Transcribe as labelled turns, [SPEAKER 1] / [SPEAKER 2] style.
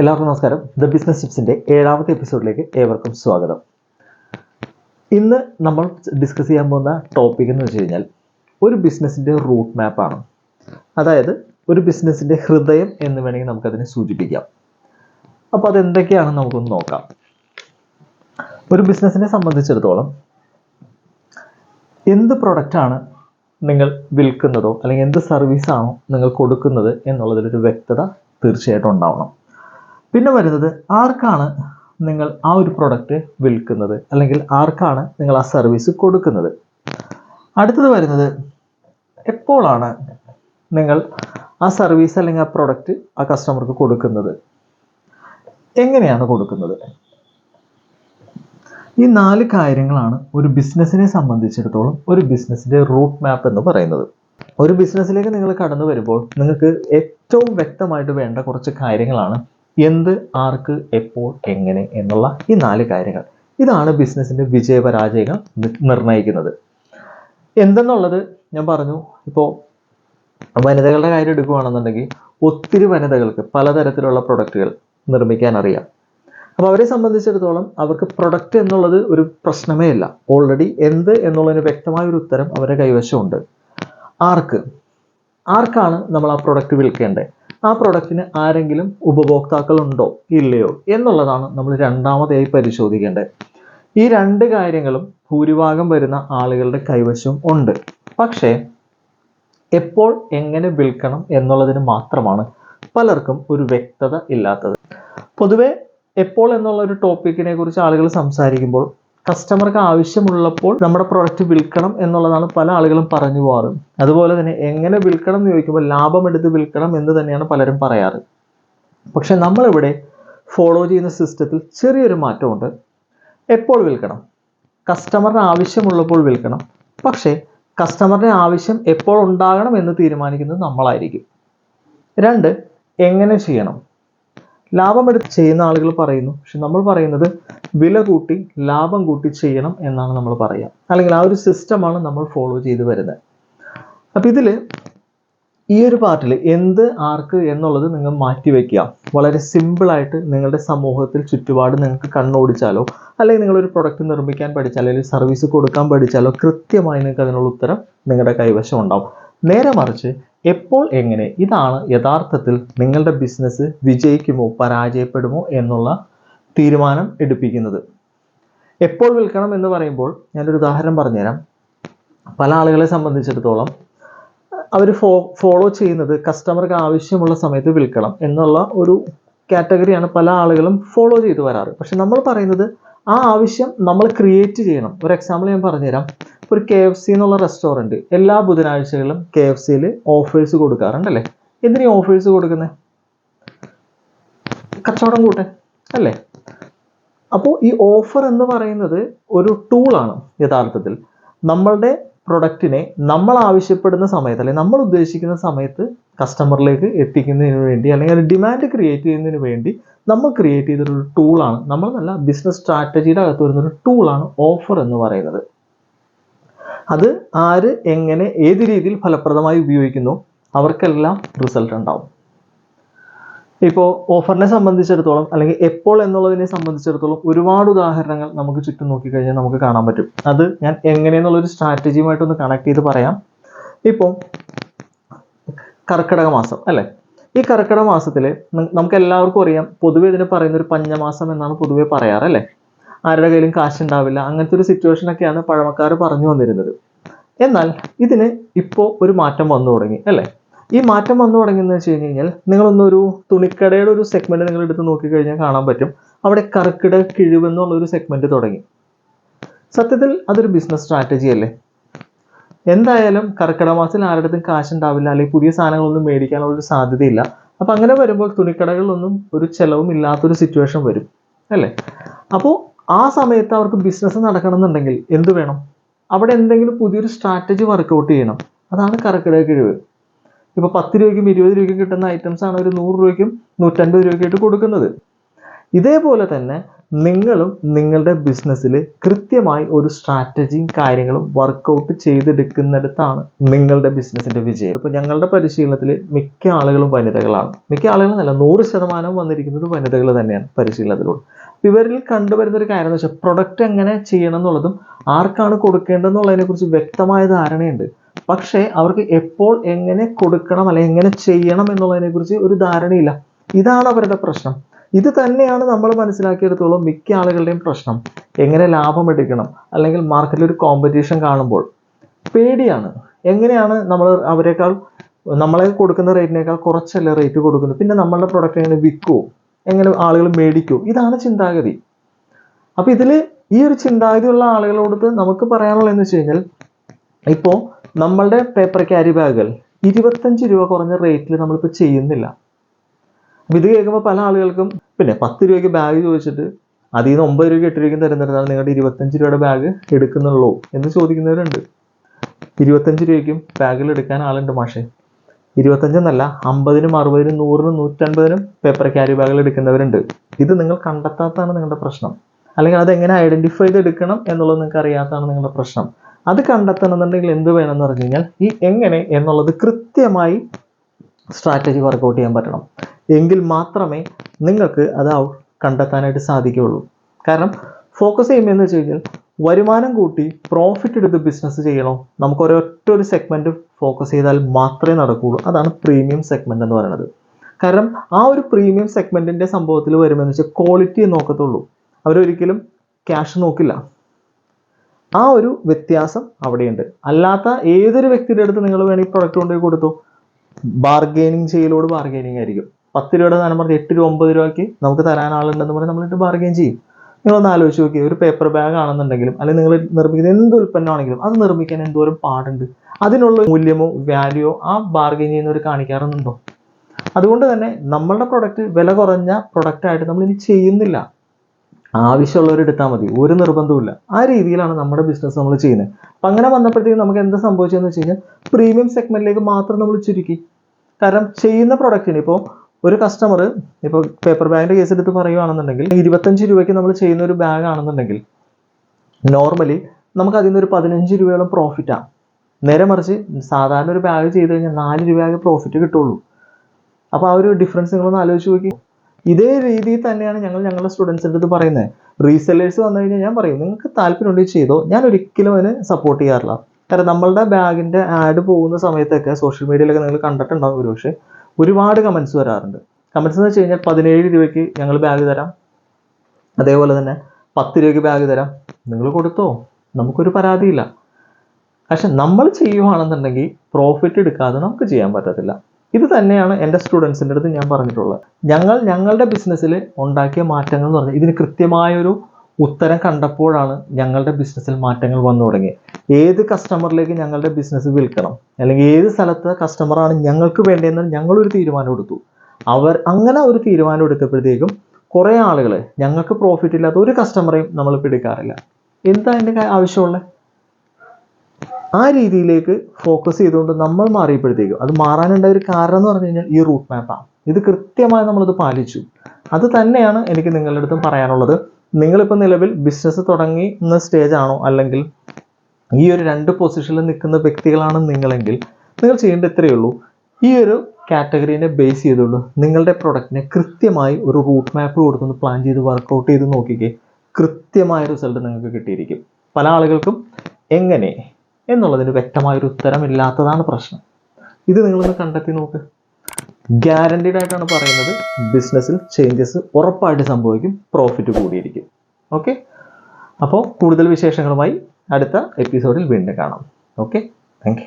[SPEAKER 1] എല്ലാവർക്കും നമസ്കാരം. The business ടിപ്സിന്റെ ഏഴാമത്തെ എപ്പിസോഡിലേക്ക് ഏവർക്കും സ്വാഗതം. ഇന്ന് നമ്മൾ ഡിസ്കസ് ചെയ്യാൻ പോകുന്ന ടോപ്പിക് എന്ന് വെച്ച് കഴിഞ്ഞാൽ ഒരു ബിസിനസ്സിന്റെ റൂട്ട് മാപ്പാണ് അതായത് ഒരു ബിസിനസ്സിന്റെ ഹൃദയം എന്ന് വേണമെങ്കിൽ നമുക്കതിനെ സൂചിപ്പിക്കാം. അപ്പോൾ അതെന്തൊക്കെയാണെന്ന് നമുക്കൊന്ന് നോക്കാം. ഒരു ബിസിനസ്സിനെ സംബന്ധിച്ചിടത്തോളം എന്ത് പ്രൊഡക്റ്റാണ് നിങ്ങൾ വിൽക്കുന്നതോ അല്ലെങ്കിൽ എന്ത് സർവീസാണോ നിങ്ങൾ കൊടുക്കുന്നത് എന്നുള്ളതിലൊരു വ്യക്തത തീർച്ചയായിട്ടും ഉണ്ടാവണം. പിന്നെ വരുന്നത് ആർക്കാണ് നിങ്ങൾ ആ ഒരു പ്രൊഡക്റ്റ് വിൽക്കുന്നത്? അല്ലെങ്കിൽ ആർക്കാണ് നിങ്ങൾ ആ സർവീസ് കൊടുക്കുന്നത്? അടുത്തത് വരുന്നത് എപ്പോഴാണ് നിങ്ങൾ ആ സർവീസ് അല്ലെങ്കിൽ ആ പ്രൊഡക്റ്റ് ആ കസ്റ്റമർക്ക് കൊടുക്കുന്നത്? എങ്ങനെയാണ് കൊടുക്കുന്നത്? ഈ നാല് കാര്യങ്ങളാണ് ഒരു ബിസിനസ്സിനെ സംബന്ധിച്ചിടത്തോളം ഒരു ബിസിനസ്സിന്റെ റൂട്ട് മാപ്പ് എന്ന് പറയുന്നത്. ഒരു ബിസിനസ്സിലേക്ക് നിങ്ങൾ കടന്നു വരുമ്പോൾ നിങ്ങൾക്ക് ഏറ്റവും വ്യക്തമായിട്ട് വേണ്ട കുറച്ച് കാര്യങ്ങളാണ് എന്ത് ആർക്ക് എപ്പോൾ എങ്ങനെ എന്നുള്ള ഈ നാല് കാര്യങ്ങൾ. ഇതാണ് ബിസിനസ്സിന്റെ വിജയപരാജയങ്ങൾ നിർണയിക്കുന്നത്. എന്തെന്നുള്ളത് ഞാൻ പറഞ്ഞു. ഇപ്പോൾ വനിതകളുടെ കാര്യം എടുക്കുകയാണെന്നുണ്ടെങ്കിൽ ഒത്തിരി വനിതകൾക്ക് പലതരത്തിലുള്ള പ്രൊഡക്റ്റുകൾ നിർമ്മിക്കാൻ അറിയാം. അപ്പോൾ അവരെ സംബന്ധിച്ചിടത്തോളം അവർക്ക് പ്രൊഡക്റ്റ് എന്നുള്ളത് ഒരു പ്രശ്നമേ അല്ല ഓൾറെഡി എന്ത് എന്നുള്ളതിന് വ്യക്തമായ ഒരു ഉത്തരം അവരുടെ കൈവശമുണ്ട്. ആർക്ക്? ആർക്കാണ് നമ്മൾ ആ പ്രൊഡക്റ്റ് വിൽക്കേണ്ടത്? ആ പ്രൊഡക്റ്റിന് ആരെങ്കിലും ഉപഭോക്താക്കൾ ഉണ്ടോ ഇല്ലയോ? എന്നുള്ളതാണ് നമ്മൾ രണ്ടാമതായി പരിശോധിക്കേണ്ടത്. ഈ രണ്ട് കാര്യങ്ങളും ഭൂരിഭാഗം വരുന്ന ആളുകളുടെ കൈവശം ഉണ്ട്. പക്ഷേ എപ്പോൾ എങ്ങനെ വിൽക്കണം എന്നുള്ളതിന് മാത്രമാണ് പലർക്കും ഒരു വ്യക്തത ഇല്ലാത്തത്. പൊതുവെ എപ്പോൾ എന്നുള്ള ഒരു ടോപ്പിക്കിനെ കുറിച്ച് ആളുകൾ സംസാരിക്കുമ്പോൾ കസ്റ്റമർക്ക് ആവശ്യമുള്ളപ്പോൾ നമ്മുടെ പ്രൊഡക്റ്റ് വിൽക്കണം എന്നുള്ളതാണ് പല ആളുകളും പറഞ്ഞു പോകാറ്. അതുപോലെ തന്നെ എങ്ങനെ വിൽക്കണം എന്ന് ചോദിക്കുമ്പോൾ ലാഭമെടുത്ത് വിൽക്കണം എന്ന് തന്നെയാണ് പലരും പറയാറ്. പക്ഷെ നമ്മളിവിടെ ഫോളോ ചെയ്യുന്ന സിസ്റ്റത്തിൽ ചെറിയൊരു മാറ്റമുണ്ട്. എപ്പോൾ വിൽക്കണം? കസ്റ്റമറിന് ആവശ്യമുള്ളപ്പോൾ വിൽക്കണം. പക്ഷേ കസ്റ്റമറിന്റെ ആവശ്യം എപ്പോൾ ഉണ്ടാകണം എന്ന് തീരുമാനിക്കുന്നത് നമ്മളായിരിക്കും. രണ്ട് എങ്ങനെ ചെയ്യണം? ലാഭമെടുത്ത് ചെയ്യുന്ന ആളുകൾ പറയുന്നു. പക്ഷെ നമ്മൾ പറയുന്നത് വില കൂട്ടി ലാഭം കൂട്ടി ചെയ്യണം എന്നാണ് നമ്മൾ പറയുക. അല്ലെങ്കിൽ ആ ഒരു സിസ്റ്റമാണ് നമ്മൾ ഫോളോ ചെയ്ത് വരുന്നത്. അപ്പം ഇതിൽ ഈ ഒരു പാർട്ടിൽ എന്ത് ആർക്ക് എന്നുള്ളത് നിങ്ങൾ മാറ്റി വയ്ക്കുക വളരെ സിമ്പിളായിട്ട് നിങ്ങളുടെ സമൂഹത്തിൽ ചുറ്റുപാട് നിങ്ങൾക്ക് കണ്ണോടിച്ചാലോ അല്ലെങ്കിൽ നിങ്ങളൊരു പ്രൊഡക്റ്റ് നിർമ്മിക്കാൻ പഠിച്ചാലോ അല്ലെങ്കിൽ സർവീസ് കൊടുക്കാൻ പഠിച്ചാലോ കൃത്യമായി നിങ്ങൾക്ക് അതിനുള്ള ഉത്തരം നിങ്ങളുടെ കൈവശം ഉണ്ടാവും. നേരെ മറിച്ച് എപ്പോൾ എങ്ങനെ ഇതാണ് യഥാർത്ഥത്തിൽ നിങ്ങളുടെ ബിസിനസ് വിജയിക്കുമോ പരാജയപ്പെടുമോ എന്നുള്ള തീരുമാനം എടുപ്പിക്കുന്നത്. എപ്പോൾ വിൽക്കണം എന്ന് പറയുമ്പോൾ ഞാനൊരു ഉദാഹരണം പറഞ്ഞുതരാം. പല ആളുകളെ സംബന്ധിച്ചിടത്തോളം അവർ ഫോ ഫോളോ ചെയ്യുന്നത് കസ്റ്റമർക്ക് ആവശ്യമുള്ള സമയത്ത് വിൽക്കണം എന്നുള്ള ഒരു കാറ്റഗറിയാണ് പല ആളുകളും ഫോളോ ചെയ്തു വരാറ്. പക്ഷെ നമ്മൾ പറയുന്നത് ആ ആവശ്യം നമ്മൾ ക്രിയേറ്റ് ചെയ്യണം. ഒരു എക്സാമ്പിൾ ഞാൻ പറഞ്ഞുതരാം. ഒരു കെ എഫ് സി എന്നുള്ള റെസ്റ്റോറന്റ് എല്ലാ ബുധനാഴ്ചകളും കെ എഫ് സിയിൽ ഓഫേഴ്സ് കൊടുക്കാറുണ്ടല്ലേ? എന്തിനാ ഓഫേഴ്സ് കൊടുക്കുന്നത് കച്ചവടം കൂട്ടെ അല്ലേ? അപ്പോൾ ഈ ഓഫർ എന്ന് പറയുന്നത് ഒരു ടൂളാണ് യഥാർത്ഥത്തിൽ. നമ്മളുടെ പ്രൊഡക്റ്റിനെ നമ്മൾ ആവശ്യപ്പെടുന്ന സമയത്ത് അല്ലെങ്കിൽ നമ്മൾ ഉദ്ദേശിക്കുന്ന സമയത്ത് കസ്റ്റമറിലേക്ക് എത്തിക്കുന്നതിന് വേണ്ടി അല്ലെങ്കിൽ ഡിമാൻഡ് ക്രിയേറ്റ് ചെയ്യുന്നതിന് വേണ്ടി നമ്മൾ ക്രിയേറ്റ് ചെയ്തൊരു ടൂളാണ് നമ്മൾ നല്ല ബിസിനസ് സ്ട്രാറ്റജിയുടെ അകത്ത് വരുന്നൊരു ടൂളാണ് ഓഫർ എന്ന് പറയുന്നത്. അത് ആര് എങ്ങനെ ഏത് രീതിയിൽ ഫലപ്രദമായി ഉപയോഗിക്കുന്നു അവർക്കെല്ലാം റിസൾട്ട് ഉണ്ടാവും. ഇപ്പോൾ ഓഫറിനെ സംബന്ധിച്ചിടത്തോളം അല്ലെങ്കിൽ എപ്പോൾ എന്നുള്ളതിനെ സംബന്ധിച്ചിടത്തോളം ഒരുപാട് ഉദാഹരണങ്ങൾ നമുക്ക് ചുറ്റും നോക്കിക്കഴിഞ്ഞാൽ നമുക്ക് കാണാൻ പറ്റും. അത് ഞാൻ എങ്ങനെയെന്നുള്ളൊരു സ്ട്രാറ്റജിയുമായിട്ടൊന്ന് കണക്ട് ചെയ്ത് പറയാം. ഇപ്പോൾ കർക്കിടക മാസം അല്ലേ? ഈ കർക്കിടക മാസത്തിൽ നമുക്ക് എല്ലാവർക്കും അറിയാം പൊതുവെ ഇതിനെ പറയുന്ന ഒരു പഞ്ഞമാസം എന്നാണ് പൊതുവെ പറയാറ് അല്ലേ? ആരുടെ കയ്യിലും കാശുണ്ടാവില്ല അങ്ങനത്തെ ഒരു സിറ്റുവേഷൻ ഒക്കെയാണ് പഴമക്കാർ പറഞ്ഞു വന്നിരുന്നത്. എന്നാൽ ഇതിന് ഇപ്പോൾ ഒരു മാറ്റം വന്നു തുടങ്ങി അല്ലേ? ഈ മാറ്റം വന്നു തുടങ്ങിയെന്ന് വെച്ച് കഴിഞ്ഞ് കഴിഞ്ഞാൽ നിങ്ങളൊന്നൊരു തുണിക്കടയുടെ ഒരു സെഗ്മെന്റ് നിങ്ങൾ എടുത്ത് നോക്കിക്കഴിഞ്ഞാൽ കാണാൻ പറ്റും. അവിടെ കർക്കിടക കിഴിവ് എന്നുള്ള ഒരു സെഗ്മെന്റ് തുടങ്ങി. സത്യത്തിൽ അതൊരു ബിസിനസ് സ്ട്രാറ്റജി അല്ലേ? എന്തായാലും കർക്കിടക മാസത്തിൽ ആരുടെ അടുത്തും കാശുണ്ടാവില്ല അല്ലെങ്കിൽ പുതിയ സാധനങ്ങളൊന്നും മേടിക്കാനുള്ള ഒരു സാധ്യതയില്ല. അപ്പം അങ്ങനെ വരുമ്പോൾ തുണിക്കടകളിലൊന്നും ഒരു ചെലവും ഇല്ലാത്തൊരു സിറ്റുവേഷൻ വരും അല്ലേ? അപ്പോൾ ആ സമയത്ത് അവർക്ക് ബിസിനസ് നടക്കണമെന്നുണ്ടെങ്കിൽ എന്ത് വേണം? അവിടെ എന്തെങ്കിലും പുതിയൊരു സ്ട്രാറ്റജി വർക്കൗട്ട് ചെയ്യണം. അതാണ് കർക്കിടക കിഴിവ്. ഇപ്പോൾ പത്ത് രൂപയ്ക്കും ഇരുപത് രൂപയ്ക്കും കിട്ടുന്ന ഐറ്റംസ് ആണ് ഒരു നൂറ് രൂപയ്ക്കും നൂറ്റൻപത് രൂപയ്ക്കായിട്ട് കൊടുക്കുന്നത്. ഇതേപോലെ തന്നെ നിങ്ങളും നിങ്ങളുടെ ബിസിനസ്സിൽ കൃത്യമായി ഒരു സ്ട്രാറ്റജിയും കാര്യങ്ങളും വർക്കൗട്ട് ചെയ്തെടുക്കുന്നിടത്താണ് നിങ്ങളുടെ ബിസിനസ്സിന്റെ വിജയം. ഇപ്പോൾ ഞങ്ങളുടെ പരിശീലനത്തിൽ മിക്ക ആളുകളും വനിതകളാണ്. മിക്ക ആളുകളും അല്ല നൂറ് ശതമാനം വന്നിരിക്കുന്നത് വനിതകൾ തന്നെയാണ് പരിശീലനത്തിലൂടെ. ഇവരിൽ കണ്ടുവരുന്ന ഒരു കാര്യം എന്ന് വെച്ചാൽ പ്രൊഡക്റ്റ് എങ്ങനെ ചെയ്യണം എന്നുള്ളതും ആർക്കാണ് കൊടുക്കേണ്ടതെന്നുള്ളതിനെ കുറിച്ച് വ്യക്തമായ ധാരണയുണ്ട്. പക്ഷേ അവർക്ക് എപ്പോൾ എങ്ങനെ കൊടുക്കണം അല്ലെങ്കിൽ എങ്ങനെ ചെയ്യണം എന്നുള്ളതിനെ കുറിച്ച് ഒരു ധാരണയില്ല. ഇതാണ് അവരുടെ പ്രശ്നം. ഇത് തന്നെയാണ് നമ്മൾ മനസ്സിലാക്കിയെടുത്തോളം മിക്ക ആളുകളുടെയും പ്രശ്നം. എങ്ങനെ ലാഭം എടുക്കണം? അല്ലെങ്കിൽ മാർക്കറ്റിൽ ഒരു കോമ്പറ്റീഷൻ കാണുമ്പോൾ പേടിയാണ്. എങ്ങനെയാണ് നമ്മൾ അവരെക്കാൾ നമ്മളെ കൊടുക്കുന്ന റേറ്റിനേക്കാൾ കുറച്ചല്ലേ റേറ്റ് കൊടുക്കുന്നത് പിന്നെ നമ്മളുടെ പ്രൊഡക്റ്റ് എങ്ങനെ വിൽക്കുമോ എങ്ങനെ ആളുകൾ മേടിക്കുമോ ഇതാണ് ചിന്താഗതി. അപ്പൊ ഇതിൽ ഈ ഒരു ചിന്താഗതിയുള്ള ആളുകളോട് നമുക്ക് പറയാനുള്ളതെന്ന് വെച്ച് കഴിഞ്ഞാൽ ഇപ്പോൾ നമ്മളുടെ പേപ്പർ ക്യാരി ബാഗുകൾ ഇരുപത്തഞ്ച് രൂപ കുറഞ്ഞ റേറ്റിൽ നമ്മളിപ്പോൾ ചെയ്യുന്നില്ല. അപ്പൊ ഇത് കേൾക്കുമ്പോൾ പല ആളുകൾക്കും പിന്നെ പത്ത് രൂപയ്ക്ക് ബാഗ് ചോദിച്ചിട്ട് അതിൽ നിന്ന് ഒമ്പത് രൂപയ്ക്ക് എട്ട് രൂപയ്ക്ക് തരുന്നിടത്താണ് നിങ്ങളുടെ ഇരുപത്തഞ്ച് രൂപയുടെ ബാഗ് എടുക്കുന്നുള്ളൂ എന്ന് ചോദിക്കുന്നവരുണ്ട്. ഇരുപത്തഞ്ച് രൂപയ്ക്കും ബാഗിൽ എടുക്കാൻ ആളുണ്ട് മാഷെ. ഇരുപത്തഞ്ചെന്നല്ല അമ്പതിനും അറുപതിനും നൂറിനും നൂറ്റൻപതിനും പേപ്പർ ക്യാരി ബാഗിൽ എടുക്കുന്നവരുണ്ട്. ഇത് നിങ്ങൾ കണ്ടെത്താത്തതാണ് നിങ്ങളുടെ പ്രശ്നം. അല്ലെങ്കിൽ അതെങ്ങനെ ഐഡന്റിഫൈ ചെയ്തെടുക്കണം എന്നുള്ളത് നിങ്ങൾക്ക് അറിയാത്തതാണ് നിങ്ങളുടെ പ്രശ്നം. അത് കണ്ടെത്തണമെന്നുണ്ടെങ്കിൽ എന്ത് വേണമെന്ന് പറഞ്ഞു കഴിഞ്ഞാൽ ഈ എങ്ങനെ എന്നുള്ളത് കൃത്യമായി സ്ട്രാറ്റജി വർക്കൗട്ട് ചെയ്യാൻ പറ്റണം. എങ്കിൽ മാത്രമേ നിങ്ങൾക്ക് അത് കണ്ടെത്താനായിട്ട് സാധിക്കുകയുള്ളൂ. കാരണം ഫോക്കസ് ചെയ്യുമ്പോൾ എന്ന് വെച്ച് കഴിഞ്ഞാൽ വരുമാനം കൂട്ടി പ്രോഫിറ്റ് എടുത്ത് ബിസിനസ് ചെയ്യണോ? നമുക്ക് ഒരൊറ്റ ഒരു സെഗ്മെന്റ് ഫോക്കസ് ചെയ്താൽ മാത്രമേ നടക്കുകയുള്ളൂ. അതാണ് പ്രീമിയം സെഗ്മെന്റ് എന്ന് പറയുന്നത്. കാരണം ആ ഒരു പ്രീമിയം സെഗ്മെന്റിന്റെ സംഭവത്തിൽ വരുമെന്ന് വെച്ചാൽ ക്വാളിറ്റി നോക്കത്തുള്ളൂ. അവരൊരിക്കലും ക്യാഷ് നോക്കില്ല. ആ ഒരു വ്യത്യാസം അവിടെയുണ്ട്. അല്ലാത്ത ഏതൊരു വ്യക്തിയുടെ അടുത്ത് നിങ്ങൾ വേണമെങ്കിൽ പ്രൊഡക്റ്റ് കൊണ്ടുപോയി കൊടുത്തു? ബാർഗെയിനിങ് ചെയ്യലോട് ബാർഗെയിനിങ് ആയിരിക്കും. പത്ത് രൂപയുടെ സാധനം പറഞ്ഞ് എട്ട് രൂപ ഒമ്പത് രൂപയ്ക്ക് നമുക്ക് തരാൻ ആളുണ്ടെന്ന് പറഞ്ഞ് നമ്മളിട്ട് ബാർഗെയിൻ ചെയ്യും. നിങ്ങളൊന്ന് ആലോചിച്ച് നോക്കി ഒരു പേപ്പർ ബാഗ് ആണെന്നുണ്ടെങ്കിലും അല്ലെങ്കിൽ നിങ്ങൾ നിർമ്മിക്കുന്ന എന്ത് ഉൽപ്പന്നമാണെങ്കിലും അത് നിർമ്മിക്കാൻ എന്തോരം പാടുണ്ട്. അതിനുള്ള മൂല്യമോ വാല്യൂയോ ആ ബാർഗെയിൻ ചെയ്യുന്നവർ കാണിക്കാറുണ്ടോ അതുകൊണ്ട് തന്നെ നമ്മളുടെ പ്രൊഡക്റ്റ് വില കുറഞ്ഞ പ്രൊഡക്റ്റായിട്ട് നമ്മൾ ഇനി ചെയ്യുന്നില്ല. ആവശ്യമുള്ളവർ എടുത്താൽ മതി. ഒരു നിർബന്ധവുമില്ല. ആ രീതിയിലാണ് നമ്മുടെ ബിസിനസ് നമ്മൾ ചെയ്യുന്നത്. അപ്പം അങ്ങനെ വന്നപ്പോഴത്തേക്കും നമുക്ക് എന്താ സംഭവിച്ചതെന്ന് വെച്ച് കഴിഞ്ഞാൽ പ്രീമിയം സെഗ്മെന്റിലേക്ക് മാത്രം നമ്മൾ ചുരുക്കി. കാരണം ചെയ്യുന്ന പ്രൊഡക്റ്റിന് ഇപ്പോൾ ഒരു കസ്റ്റമർ ഇപ്പോൾ പേപ്പർ ബാഗിന്റെ കേസ് എടുത്ത് പറയുകയാണെന്നുണ്ടെങ്കിൽ ഇരുപത്തഞ്ച് രൂപയ്ക്ക് നമ്മൾ ചെയ്യുന്ന ഒരു ബാഗ് ആണെന്നുണ്ടെങ്കിൽ നോർമലി നമുക്ക് അതിൽ നിന്നൊരു പതിനഞ്ച് രൂപയോളം പ്രോഫിറ്റാണ് നേരെ മറിച്ച് സാധാരണ ഒരു ബാഗ് ചെയ്ത് കഴിഞ്ഞാൽ നാല് രൂപയാകെ പ്രോഫിറ്റ് കിട്ടുള്ളൂ. അപ്പോൾ ആ ഒരു ഡിഫറൻസ് നിങ്ങളൊന്ന് ആലോചിച്ച് നോക്കി. ഇതേ രീതിയിൽ തന്നെയാണ് ഞങ്ങൾ ഞങ്ങളുടെ സ്റ്റുഡൻസിന്റെ അടുത്ത് പറയുന്നത്. റീസെല്ലേഴ്സ് വന്നു കഴിഞ്ഞാൽ ഞാൻ പറയും നിങ്ങൾക്ക് താല്പര്യമുണ്ടെങ്കിൽ ചെയ്തോ. ഞാൻ ഒരിക്കലും അതിന് സപ്പോർട്ട് ചെയ്യാറില്ല. കാരണം നമ്മളുടെ ബാഗിന്റെ ആഡ് പോകുന്ന സമയത്തൊക്കെ സോഷ്യൽ മീഡിയയിലൊക്കെ നിങ്ങൾ കണ്ടിട്ടുണ്ടാവും ഒരുപക്ഷെ. ഒരുപാട് കമൻസ് വരാറുണ്ട്. കമൻസ് എന്ന് വെച്ച് കഴിഞ്ഞാൽ പതിനേഴ് രൂപയ്ക്ക് ഞങ്ങൾ ബാഗ് തരാം. അതേപോലെ തന്നെ പത്ത് രൂപയ്ക്ക് ബാഗ് തരാം. നിങ്ങൾ കൊടുത്തോ. നമുക്കൊരു പരാതിയില്ല. പക്ഷെ നമ്മൾ ചെയ്യുവാണെന്നുണ്ടെങ്കിൽ പ്രോഫിറ്റ് എടുക്കാതെ നമുക്ക് ചെയ്യാൻ പറ്റത്തില്ല. ഇത് തന്നെയാണ് എന്റെ സ്റ്റുഡൻസിന്റെ അടുത്ത് ഞാൻ പറഞ്ഞിട്ടുള്ളത്. ഞങ്ങൾ ഞങ്ങളുടെ ബിസിനസ്സിൽ ഉണ്ടാക്കിയ മാറ്റങ്ങൾ എന്ന് പറഞ്ഞാൽ ഇതിന് കൃത്യമായൊരു ഉത്തരം കണ്ടപ്പോഴാണ് ഞങ്ങളുടെ ബിസിനസ്സിൽ മാറ്റങ്ങൾ വന്നു തുടങ്ങിയത്. ഏത് കസ്റ്റമറിലേക്ക് ഞങ്ങളുടെ ബിസിനസ് വിൽക്കണം അല്ലെങ്കിൽ ഏത് സ്ഥലത്തെ കസ്റ്റമറാണ് ഞങ്ങൾക്ക് വേണ്ടതെന്ന് ഞങ്ങളൊരു തീരുമാനം എടുത്തു. അവർ അങ്ങനെ ഒരു തീരുമാനം എടുത്തപ്പോഴത്തേക്കും കുറേ ആളുകൾ ഞങ്ങൾക്ക് പ്രോഫിറ്റ് ഇല്ലാത്ത ഒരു കസ്റ്റമറെയും നമ്മൾ പിടിക്കാറില്ല. എന്താ അതിന്റെ ആവശ്യമുള്ളത് ആ രീതിയിലേക്ക് ഫോക്കസ് ചെയ്തുകൊണ്ട് നമ്മൾ മാറിയപ്പോഴത്തേക്കും അത് മാറാനുണ്ടായ ഒരു കാരണം എന്ന് പറഞ്ഞു കഴിഞ്ഞാൽ ഈ റൂട്ട് മാപ്പാണ് ഇത് കൃത്യമായി നമ്മളത് പാലിച്ചു. അത് തന്നെയാണ് എനിക്ക് നിങ്ങളുടെ അടുത്തും പറയാനുള്ളത്. നിങ്ങളിപ്പോൾ നിലവിൽ ബിസിനസ് തുടങ്ങുന്ന സ്റ്റേജ് ആണോ? അല്ലെങ്കിൽ ഈ ഒരു രണ്ട് പൊസിഷനിൽ നിൽക്കുന്ന വ്യക്തികളാണ് നിങ്ങളെങ്കിൽ നിങ്ങൾ ചെയ്യേണ്ട ഇത്രയേ ഉള്ളൂ. ഈ ഒരു കാറ്റഗറീനെ ബേസ് ചെയ്തുകൊണ്ട് നിങ്ങളുടെ പ്രൊഡക്റ്റിനെ കൃത്യമായി ഒരു റൂട്ട് മാപ്പ് കൊടുത്തൊന്ന് പ്ലാൻ ചെയ്ത് വർക്കൗട്ട് ചെയ്ത് നോക്കിക്കേ കൃത്യമായ റിസൾട്ട് നിങ്ങൾക്ക് കിട്ടിയിരിക്കും. പല ആളുകൾക്കും എങ്ങനെ എന്നുള്ളതിന് വ്യക്തമായൊരു ഉത്തരമില്ലാത്തതാണ് പ്രശ്നം. ഇത് നിങ്ങളൊന്ന് കണ്ടെത്തി നോക്ക്. ഗ്യാരണ്ടീഡ് ആയിട്ടാണ് പറയുന്നത് ബിസിനസ്സിൽ ചേഞ്ചസ് ഉറപ്പായിട്ട് സംഭവിക്കും പ്രോഫിറ്റ് കൂടിയിരിക്കും. ഓക്കെ അപ്പോൾ കൂടുതൽ വിശേഷങ്ങളുമായി അടുത്ത എപ്പിസോഡിൽ വീണ്ടും കാണാം. Okay thank